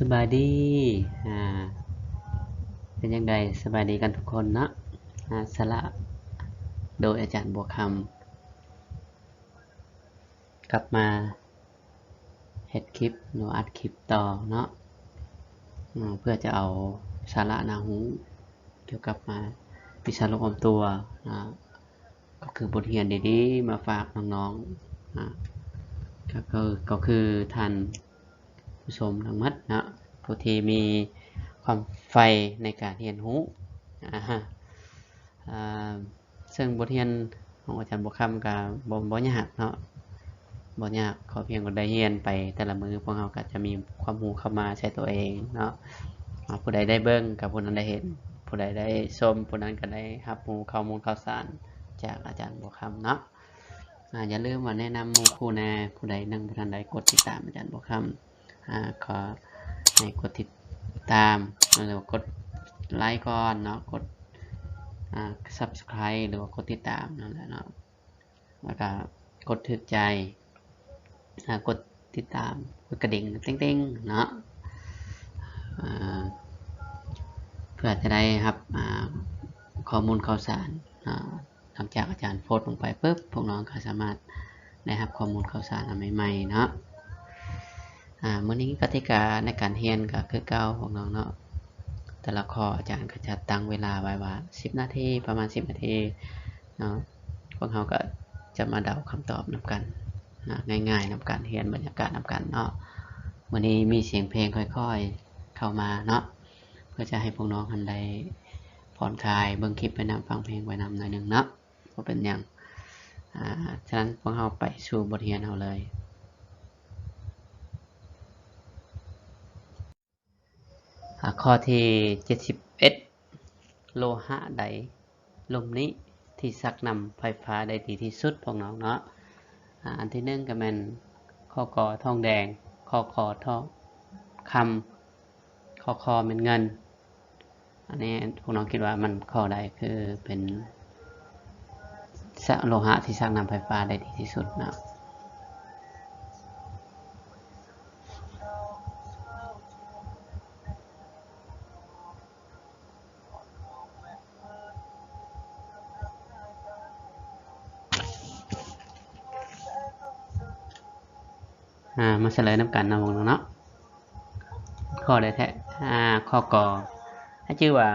สบายดีอ่าเป็นยังไงสบายดีกันทุกคนเนาะอาสละโดยอาจารย์บัวคำกลับมาเฮ็ดคลิปหรืออัดคลิปต่อเนาะเพื่อจะเอาสาระนาหูเกี่ยวกับมาวิชาลมอมตัวนะก็คือบทเรียนดีๆมาฝากน้องๆนะก็คือก็คือท่าน ผู้ชมทั้งหมัดนะผู้ที่มีความใฝ่ในการเรียนรู้อ่าฮะซึ่งบทเรียนของอาจารย์บุคคำกับบ่บ่ยากเนาะบ่ยากขอเพียงว่าได้เรียนไปแต่ละมือพวกเราก็จะมีความรู้เข้ามาใช้ตัวเองเนาะผู้ใดได้เบิ่งกับผู้นั้นได้เห็น ผู้ใดได้ชมผู้นั้นก็ได้รับรู้ข้อมูลข่าวสารจากอาจารย์บัวคำเนาะอย่าลืมว่าแนะนำมูคู่แน่ผู้ใดนั่งผู้ทันใดกดติดตามอาจารย์บัวคำ ขอให้กดติดตามหรือว่ากดไลค์ก่อนเนาะกดอ่า subscribe หรือว่ากดติดตามนั่นแหละเนาะแล้วก็กดถึกใจอ่ากดติดตามกดกระดิ่งเต้งๆเนาะเพื่อจะได้ครับข้อมูลข่าวสารอ่าหลังจากอาจารย์โพสต์ลงไปปุ๊บพวกน้องก็สามารถได้รับข้อมูลข่าวสารใหม่ๆเนาะ อ่ามื้อนี้กติกาในการเรียนก็คือเก่าพวกน้องเนาะแต่ละข้ออาจารย์ก็จะตั้งเวลาไว้ว่า 10 นาทีประมาณ 10 นาทีเนาะพวกเราก็จะมาเดาคำตอบนำกันนะง่ายๆนำการเรียนบรรยากาศนำกันเนาะวันนี้มีเสียงเพลงค่อยๆเข้ามาเนาะเพื่อจะให้พวกน้องทันได้ผ่อนคลายเบิ่งคลิปไปนำฟังเพลงไปนำหน่อยหนึ่งเนาะก็เป็นอย่างอ่าฉะนั้นพวกเราไปสู่บทเรียนเราเลย อ่า ข้อที่ 71 โลหะใดลมนี้ที่ซักนำไฟฟ้าได้ดีที่สุดพวกน้องเนาะอันที่หนึ่งก็แม่นข้อกอทองแดงข้อคอทองคำข้อคอเป็นเงิน อันนี้พวกน้องคิดว่ามันข้อใดคือเป็นโลหะที่สร้างนำไฟฟ้าได้ดีที่สุดนะ มาเฉลยน้ำกันนะพวกน้องเนาะข้อใดแท้อ่าข้อกอให้ชื่อว่า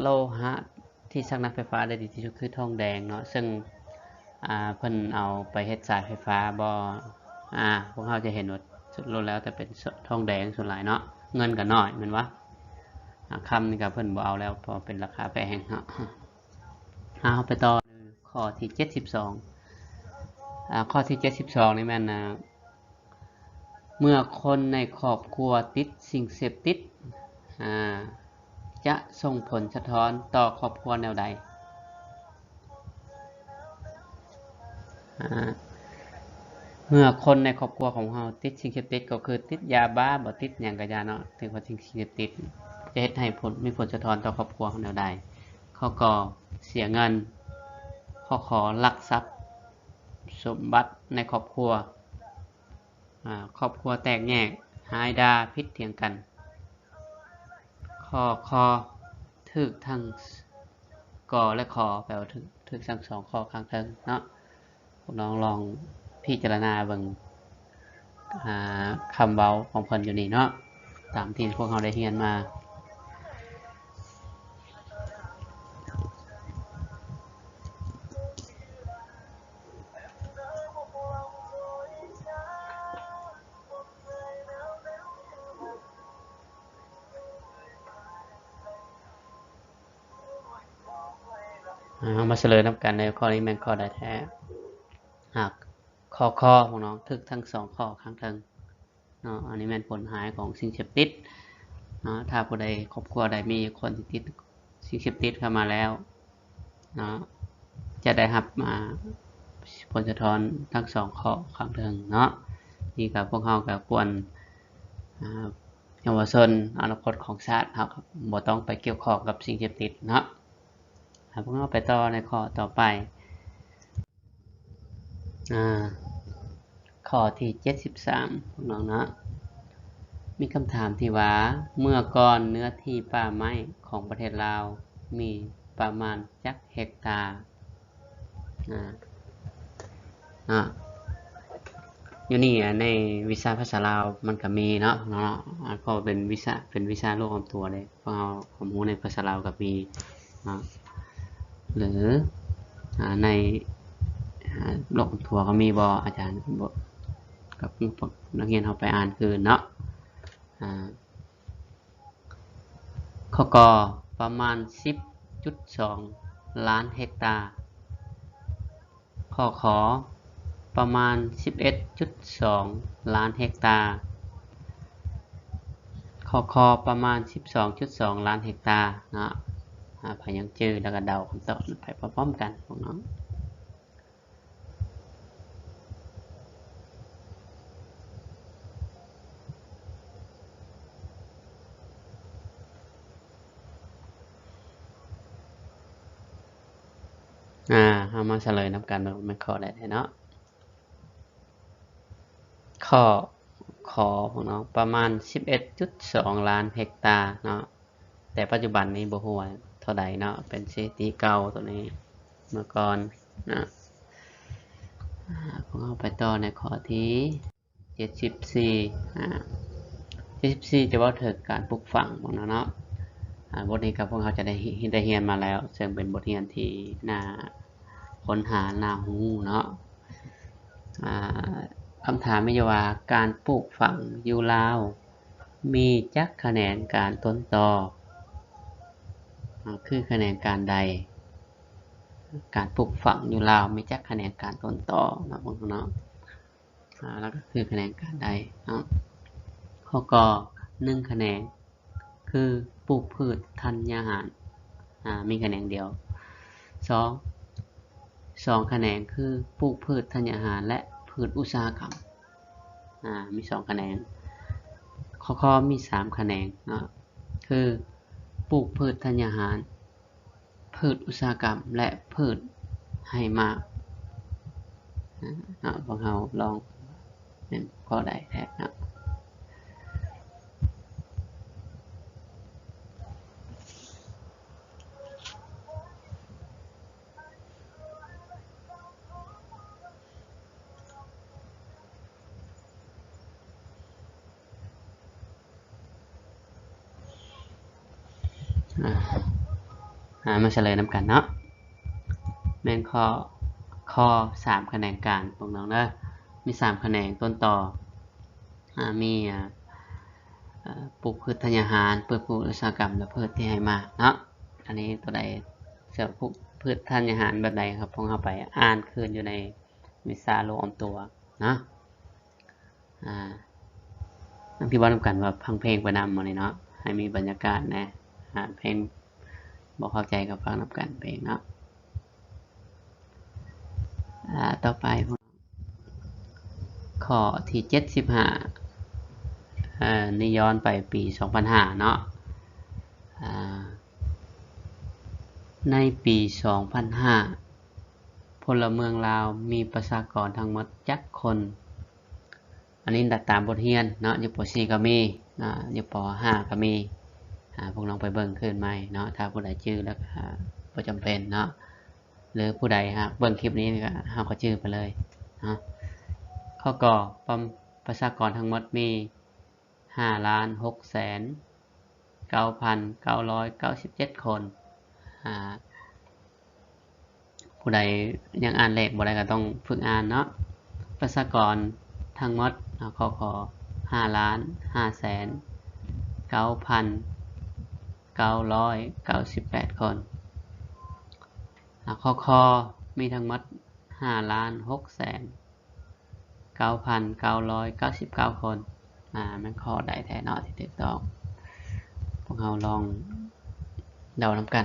โลหะที่ชักนำไฟฟ้าได้ดีที่สุดคือทองแดงเนาะซึ่งอ่าเพิ่นเอาไปเฮ็ดสายไฟฟ้าบ่อ่าพวกเราจะเห็นว่าสุดลดแล้วแต่เป็นทองแดงส่วนหลายเนาะเงินก็น้อยแม่นวะอ่าคำนี่ก็เพิ่นบ่เอาแล้วพอเป็นราคาแพงเนาะเอาไปต่อข้อที่ 72อ่าข้อที่ 72 นี่แม่นนะ เมื่อคนในครอบครัวติดสิ่งเสพติด จะส่งผลสะท้อนต่อครอบครัวแนวใด เมื่อคนในครอบครัวของเราติดสิ่งเสพติดก็คือติดยาบ้าบ่ติดหยังกะยาเนาะถึงว่าสิ่งเสพติด จะเฮ็ดให้ผลมีผลสะท้อนต่อครอบครัวของแนวใด ข้อกอเสียเงิน ข้อขอลักทรัพย์ สมบัติในครอบครัว ครอบครัวแตกแยก หายดาพิษเถียงกันข้อคอถึกทั้งกอและคอแปลว่าถึกถึกทั้งสองข้อข้างเทิงเนาะน้องลองพิจารณาเบิ่งอ่าคำเบ้าของเพิ่นอยู่นี่เนาะตามที่พวกเขาได้เรียนมา อ่ามาเฉลยนำกันในข้อนี้แม่นข้อใดแท้หากข้อข้อของน้องทึกทั้งสองข้อข้างเทิงเนาะอันนี้แม่นผลหายของสิ่งเสพติดเนาะถ้าผู้ใดครอบครัวใดมีคนติดสิ่งเสพติดเข้ามาแล้วเนาะจะได้รับมาผลสะท้อนทั้งสองข้อข้างเทิงเนาะนี่กับพวกเรากับควรเยาวชนอนาคตของชาติครับบ่ต้องไปเกี่ยวข้องกับสิ่งเสพติดเนาะ ครับพวกเราไปต่อในข้อต่อไปอ่าข้อที่ 73พวกน้องนะมีคำถามที่ว่าเมื่อก่อนเนื้อที่ป่าไม้ของประเทศลาวมีประมาณจักเฮกตาร์อ่าอ่าอยู่นี่ในวิชาภาษาลาวมันก็มีเนาะเนาะก็เป็นวิชาเป็นวิชาโลกออมตัวเลยเพราะเราความรู้ในภาษาลาวก็มีเนาะ หรือในโลกออมตัวก็มีบออาจารย์บกับนักเรียนเขาไปอ่านคืนเนาะข้อกอประมาณ 10.2 ล้านเฮกตาร์ข้อขอประมาณ 11.2 ล้านเฮกตาร์ข้อคอประมาณ 12.2 ล้านเฮกตาร์นะ อ่าพายังจื้อแล้วก็เดาคำตอบไปพร้อมๆกันพวกน้องอ่าเอามาเฉลยนำกันว่ามันข้อใดเนาะข้อขอของน้องประมาณ 11.2 ล้านเฮกตาร์เนาะแต่ปัจจุบันนี้บ่ฮู้ว่า เท่าใดเนาะเป็นสถิติเก่าตัวนี้เมื่อก่อนนะผมเอาไปต่อในข้อที่74อ่า74จะว่าถึงการปลูกฝังของน้องเนาะบทนี้กับพวกเขาจะได้เรียนได้เรียนมาแล้ว ซึ่งเป็นบทเรียนที่น่าค้นหาน่าหูเนาะคำถามมีอยู่ว่าการปลูกฝังยูลาว มีจักคะแนนการต้นต่อ คือคะแนนการใด การปลูกฝังอยู่ลาวมีจักคะแนนการต้นต่อนะพวกเนาะอ่าแล้วก็คือคะแนนการใดนะข้อกอหนึ่งคะแนน คือปลูกพืชธัญญาหารมีคะแนนเดียวสองสองคะแนนคือปลูกพืชธัญญาหาร และพืชอุตสาหกรรมมีสองคะแนนข้อข้อมีสามคะแนนนะคือ ปลูกพืชธัญญาหาร พืชอุตสาหกรรม และพืชให้มากนะพวกเราลองเป็นข้อใดแท้นะ อ่ามาเฉลยนำกันเนาะแม่นข้อข้อสามคะแนนการพวกน้องเนอะมีสามคะแนนต้นต่ออ่ามีอ่าปลูกพืชธัญญาหารเพื่อปลูกอุตสาหกรรมและพืชที่ให้มากเนาะอันนี้ตัวใดเสือปลูกพืชธัญญาหารแบบใดครับพวกเราไปอ่านคืนอยู่ในวิชาโลอมตัวเนาะอ่าพี่บอลนำกันว่าพังเพลงประนำมาเลยเนาะให้มีบรรยากาศนะ อ่าเพลงบอกเข้าใจกับฟังนับกันเพลงเนาะอ่าต่อไปข้อที่เจ็ดสิบห้าอ่านี่ย้อนไปปีสองพันห้าเนาะอ่าในปีสองพันห้าพลเมืองลาวมีประชากรทั้งหมดจักคน อันนี้ดัดตามบทเรียนเนาะอยู่ป .4 ก็มีอ่าอยู่ป .5 ก็มี พวกน้องไปเบิ่งขึ้นไหมเนาะถ้าผู้ใดชื่อแล้วก็บ่จำเป็นเนาะหรือผู้ใดฮะเบิ่งคลิปนี้ก็เฮาก็ชื่อไปเลยเนาะข้อก่อประประชากรทั้งหมดมี5ล้าน6แสน9,997คนอ่าผู้ใดยังอ่านเลขบ่ได้ก็ต้องฝึกอ่านเนาะประชากรทั้งหมดอ่าข้อขอ5ล้าน5แสน9,000 998 คน คอคอมีทั้งหมด5ล้าน6แสน9,999 คน อ่า มันคอได้แท้นอที่ถูกต้อง พวกเราลองเดานำกัน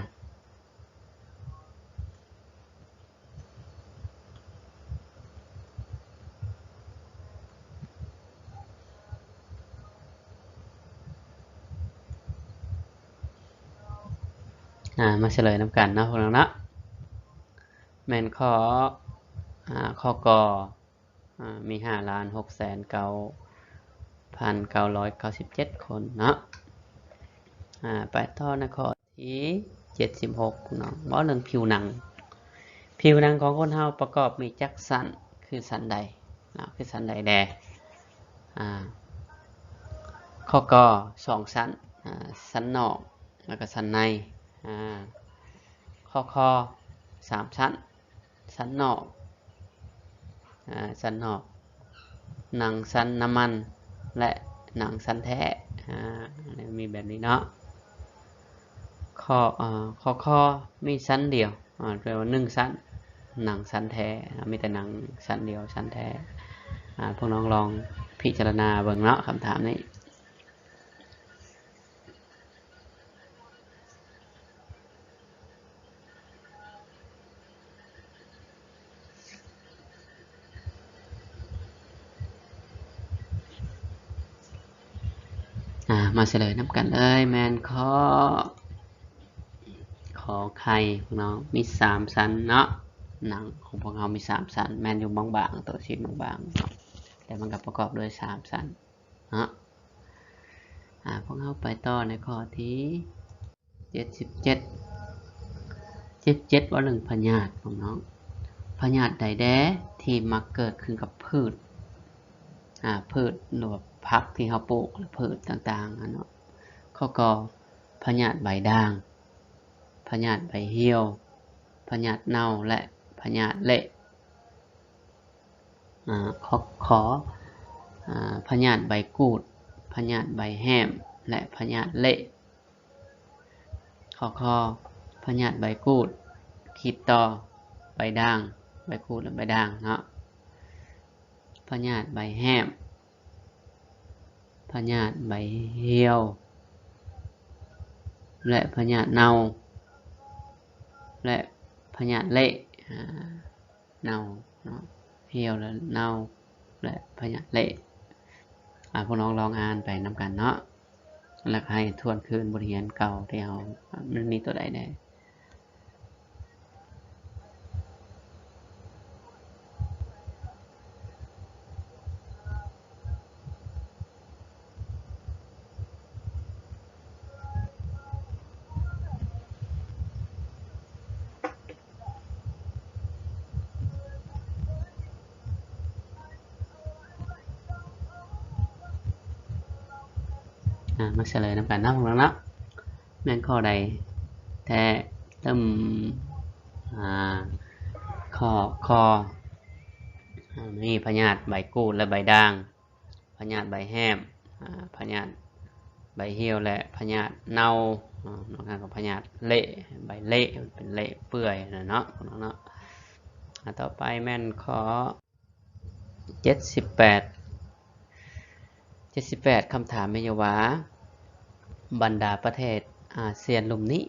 มาเฉลยน้ำกันนะพวกเรานะแมนข้อข้อกอมีห้าล้านหกแสนเก้าพันเก้าร้อยเก้าสิบเจ็ดคนเนาะอ่าไปต่อนะข้อที่เจ็ดสิบหกเนาะว่าเรื่องผิวหนัง ผิวหนังของคนเฮาประกอบมีจักสันคือสันใดเนาะคือสันใดแดอ่าข้อกอสองสันอ่าสันนอกแล้วก็สันใน อ่าข้อคอสามชั้น สันนอกอ่าสันนอก หนังสันน้ำมัน และหนังสันแท้อ่ามีแบบนี้เนาะข้ออ่าข้อคอมีสันเดียวอ่าแปลว่าหนึ่งสันหนังสันแท้ มีแต่หนังสันเดียวสันแท้อ่าพวกน้องลองพิจารณาเบิ่งเนาะคำถามนี้ เฉลยน้ำกันเลยแมนข้อขอไข่พวกน้องมีสามสันเนาะหนังของพวกเรามีสามสันแมนอยู่บางๆตัวชิ้นบางๆเนาะแต่มันก็ประกอบด้วยสามสันเนาะอ่าพวกเราไปต่อในข้อที่เจ็ดสิบเจ็ดเจ็ดเจ็ดว่าเรื่องพญาติของน้องพญาติใดแด้ที่มักเกิดขึ้นกับพืชอ่าพืชหรือ ว่าผักที่เขาปลูกหรือพืชต่างๆอะเนาะข้อก็พญาตใบด่างพญาตใบเหี่ยวพญาตเน่าและพญาตเละขอขออ่าพญาตใบกูดพญาตใบแห้มและพญาตเละข้อคอพญาตใบกูดขีดต่อใบด่างใบกูดและใบด่างเนาะพญาตใบแห้ม ญาติใบเหี่ยว และพญาติเน่า และพญาติเละอ่าเน่าเนาะเหี่ยวและเน่า และพญาติเละอ่าพวกน้องลองอ่านไปนำกันเนาะแล้วให้ทวนคืนบทเรียนเก่าที่เรามันมีตัวใดแน่อ่ามาเฉลยนำกันนะพวกเราเนาะแม่นข้อใดแท้เริ่มอ่าข้อข้ออ่พญาตใบกูดและใบด่างพญาตใบแห้มพญาตใบเหี่ยวและพญาตเน่าอ่านอกจากกับพญาตเละใบเละเป็นเละเปื่อยนะเนาะพวกเราเนาะต่อไปแม่นข้อเจ็ดสิบแปด78คำถามเมยวา บรรดาประเทศอาเซียนลุมนี้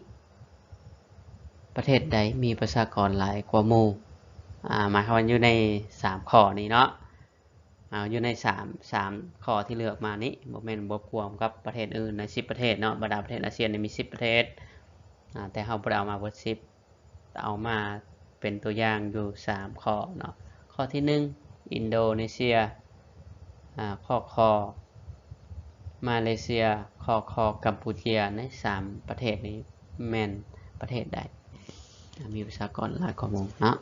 ประเทศใดมีประชากรหลายกว่าหมู่หมายความว่าอยู่ใน 3 ข้อนี้เนาะอ่าอยู่ใน 3 3 ข้อที่เลือกมานี้บ่แม่นบ่ควมกับประเทศอื่นใน 10 ประเทศเนาะบรรดาประเทศอาเซียนนี่มี 10 ประเทศแต่เฮาบ่ได้เอามาเบิด10แต่เอามาเป็นตัวอย่างอยู่ 3 ข้อเนาะข้อที่ 1 อินโดนีเซียข้อคอมาเลเซีย อคอกัมพูเชียในสามประเทศนี้แมนประเทศใดมีประชากรหลายกว่าหมู่เนาะ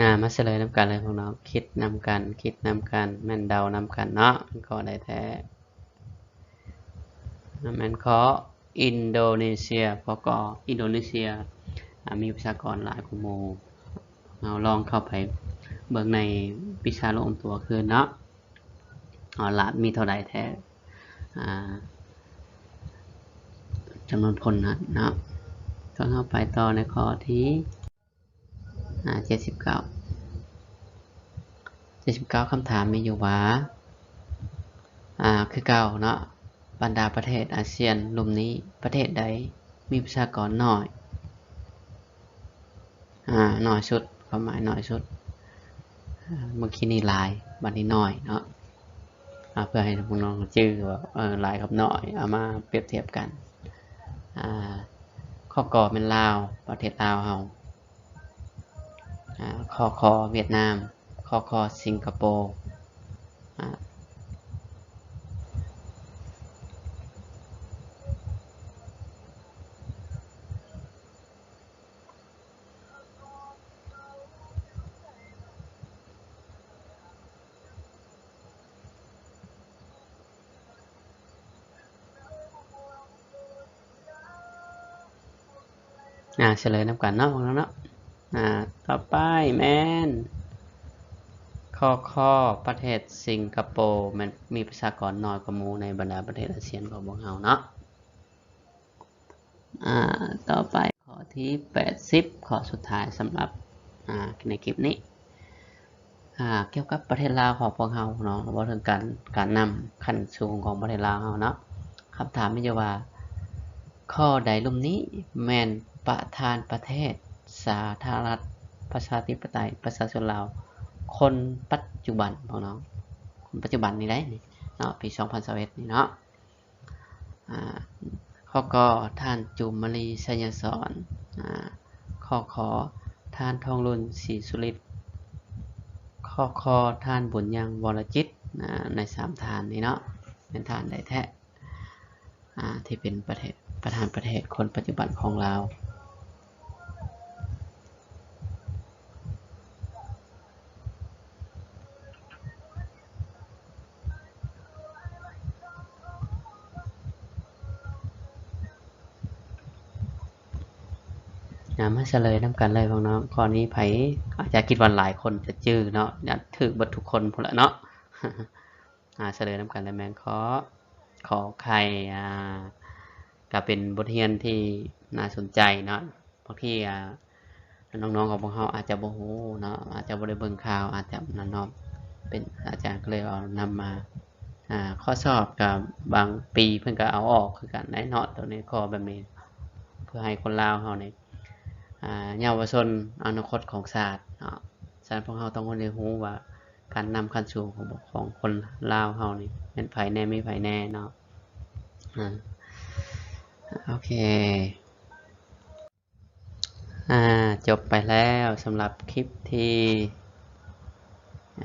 อ่ามาเฉลยนำกันเลยพวกน้องคิดนำกัน คิดนำกัน แม่นเดานำกันเนาะมันก็ได้แท้แม่นขออินโดนีเซียพอกออินโดนีเซียมีประชากรหลายกว่าหมู่เราลองเข้าไปเบิ่งในวิชาลงตัวคืนเนาะอ๋อละมีเท่าไหร่แท้จำนวนคนนะเนาะก็เข้าไปต่อในข้อที่ อ่าเจ็ดสิบเก้าเจ็ดสิบเก้าคำถามมีอยู่ว่าอ่าคือเก่าเนาะบรรดาประเทศอาเซียนรวมนี้ประเทศใดมีประชากรน้อยอ่าน้อยสุดความหมายน้อยสุดเมื่อกี้นี่หลายบัดนี้น้อยเนาะเพื่อให้พวกน้องจื้อว่าเออหลายกับน้อยเอามาเปรียบเทียบกันข้อก่อเป็นลาวประเทศลาวเฮา อ่าข้อคอเวียดนามข้อคอสิงคโปร์อ่าเฉลยน้ำกันเนาะพวกน้องเนาะอ่า ต่อไปแมนข้อข้อประเทศสิงคโปร์มันมีประชากรน้อยกว่ามูในบรรดาประเทศอาเซียนของพวกเราเนาะอ่าต่อไปข้อที่ 80 ข้อสุดท้ายสำหรับอ่าในคลิปนี้อ่าเกี่ยวกับประเทศลาวของพวกเราเนาะว่าถึงการการนำขั้นสูงของประเทศลาวเนาะคำถามมีอยู่ว่า ข้อใดลุ่มนี้แมนประธานประเทศสาธารณรัฐ ประชาธิปไตยประชาชนลาว คนปัจจุบันพวกน้องคนปัจจุบันนี่ได้นี่เนาะปี2021นี่เนาะข้อก็ท่านจุมมลีชัยสอนอข้อขอท่านทองรุนศรีสุริตข้อคอท่านบุญยังวรจิตในสามทานนี้เนาะเป็นทานใดแท้ที่เป็นประเทศประธานประเทศคนปัจจุบันของเรา นะมาเฉลยน้ำกันเลยพวกน้องข้อนี้ไผอาจจะคิดว่าหลายคนจะจื้อเนาะยากถือบัดทุกคนพุ่นละเนาะอ่าเฉลยน้ำกันเลยแมนขอขอใครอ่าก็เป็นบทเรียนที่น่าสนใจเนาะบางทีอ่าน้องๆของพวกเขาอาจจะบ่ฮู้เนาะอาจจะบ่ได้เบิงข่าวอาจจะนั่นเนาะเป็นอาจารย์ก็เลยเอานำมาอ่าข้อสอบกับบางปีเพิ่นก็เอาออกคือกันได้เนาะตัวนี้ข้อแบบนี้ เพื่อให้คนลาวเฮาเนี่อ่า เยาวชนอนาคตของศาสตร์เนาะฉะนั้นพวกเราต้องเรียนรู้ว่าการนำขั้นสูงของของคนลาวเฮานี่เป็นไผแน่ไม่ไผแน่เนาะโอเคอ่าจบไปแล้วสำหรับคลิปที่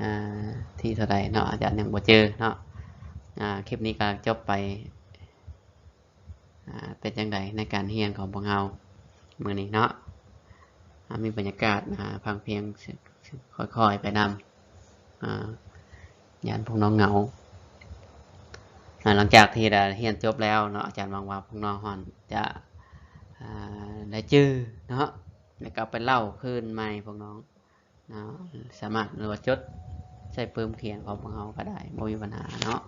อ่าที่เท่าไหร่เนาะอาจารย์ยังบ่เจอเนาะอ่าคลิปนี้ก็จบไปอ่าเป็นจังไดในการเรียนของพวกเรามื้อนี้เนาะ มีบรรยากาศอ่าพังเพียงค่อยๆไปนำอ่ายานพวกน้องเหงาหลังจากที่ได้เรียนจบแล้วเนาะอาจารย์หวังว่าพวกน้องฮอนจะได้จื้อเนาะแล้วก็ไปเล่าคืนใหม่พวกน้องเนาะสามารถหรือว่าจดใช้ปืมเขียนของพวกเราก็ได้ไม่มีปัญหาเนาะ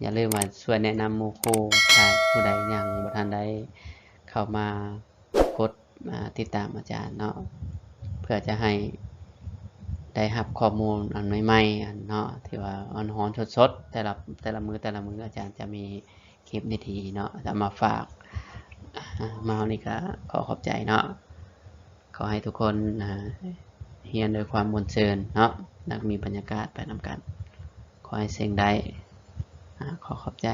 อย่าลืมมาช่วยแนะนำหมู่ครผู้ใดยังบ่ทันได้เข้ามา มาติดตามอาจารย์เนาะเพื่อจะให้ได้รับข้อมูลอันใหม่ๆอันเนาะที่ว่าอันหอนสดๆแต่ละแต่ละมือแต่ละมืออาจารย์จะมีคลิปนทีเนาะจะมาฝากมาวันนี้ก็ขอขอบใจเนาะขอให้ทุกคนเฮียนโดวยความมวลเชิญเนาะและมีบรรยากาศไปนำกัน ขอให้เสียงได้ขอขอบใจ